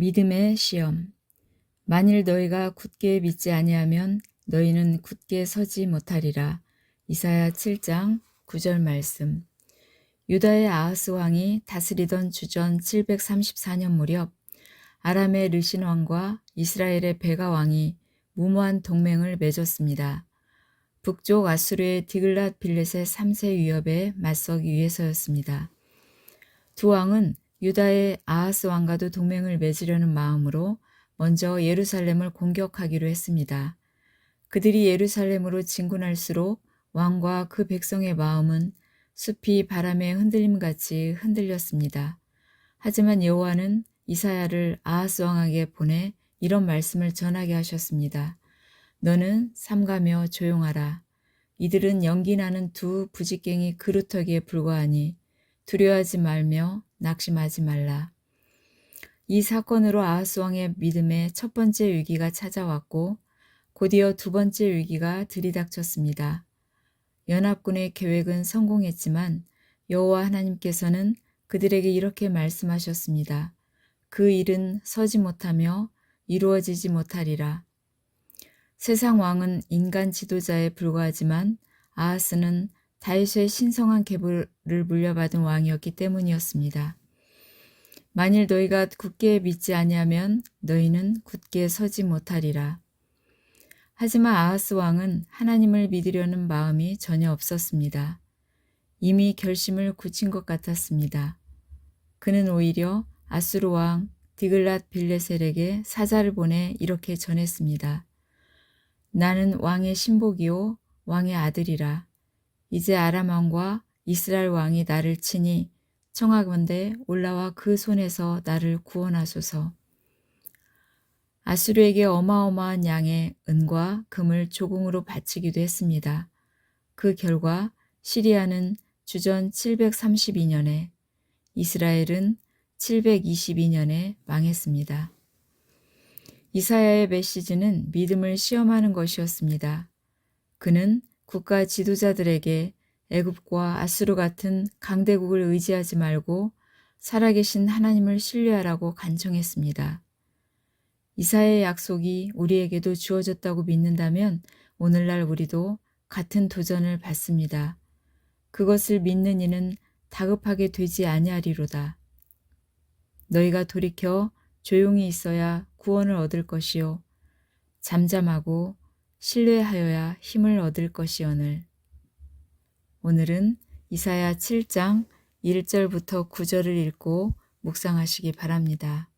믿음의 시험. 만일 너희가 굳게 믿지 아니하면 너희는 굳게 서지 못하리라. 이사야 7장 9절 말씀. 유다의 아하스 왕이 다스리던 주전 734년 무렵 아람의 르신 왕과 이스라엘의 베가 왕이 무모한 동맹을 맺었습니다. 북쪽 아수르의 디글랏 빌렛의 3세 위협에 맞서기 위해서였습니다. 두 왕은 유다의 아하스 왕과도 동맹을 맺으려는 마음으로 먼저 예루살렘을 공격하기로 했습니다. 그들이 예루살렘으로 진군할수록 왕과 그 백성의 마음은 숲이 바람에 흔들림같이 흔들렸습니다. 하지만 여호와는 이사야를 아하스 왕에게 보내 이런 말씀을 전하게 하셨습니다. 너는 삼가며 조용하라. 이들은 연기 나는 두 부직갱이 그루터기에 불과하니 두려워하지 말며 낙심하지 말라. 이 사건으로 아하스 왕의 믿음의 첫 번째 위기가 찾아왔고 곧이어 두 번째 위기가 들이닥쳤습니다. 연합군의 계획은 성공했지만 여호와 하나님께서는 그들에게 이렇게 말씀하셨습니다. 그 일은 서지 못하며 이루어지지 못하리라. 세상 왕은 인간 지도자에 불과하지만 아하스는 다윗의 신성한 계보를 물려받은 왕이었기 때문이었습니다. 만일 너희가 굳게 믿지 아니하면 너희는 굳게 서지 못하리라. 하지만 아하스 왕은 하나님을 믿으려는 마음이 전혀 없었습니다. 이미 결심을 굳힌 것 같았습니다. 그는 오히려 아수르 왕 디글랏 빌레셀에게 사자를 보내 이렇게 전했습니다. 나는 왕의 신복이요 왕의 아들이라. 이제 아람 왕과 이스라엘 왕이 나를 치니 청하건대 올라와 그 손에서 나를 구원하소서. 아수르에게 어마어마한 양의 은과 금을 조공으로 바치기도 했습니다. 그 결과 시리아는 주전 732년에 이스라엘은 722년에 망했습니다. 이사야의 메시지는 믿음을 시험하는 것이었습니다. 그는 국가 지도자들에게 애굽과 아수르 같은 강대국을 의지하지 말고 살아계신 하나님을 신뢰하라고 간청했습니다. 이사의 약속이 우리에게도 주어졌다고 믿는다면 오늘날 우리도 같은 도전을 받습니다. 그것을 믿는 이는 다급하게 되지 아니하리로다. 너희가 돌이켜 조용히 있어야 구원을 얻을 것이요 잠잠하고 신뢰하여야 힘을 얻을 것이오늘. 오늘은 이사야 7장 1절부터 9절을 읽고 묵상하시기 바랍니다.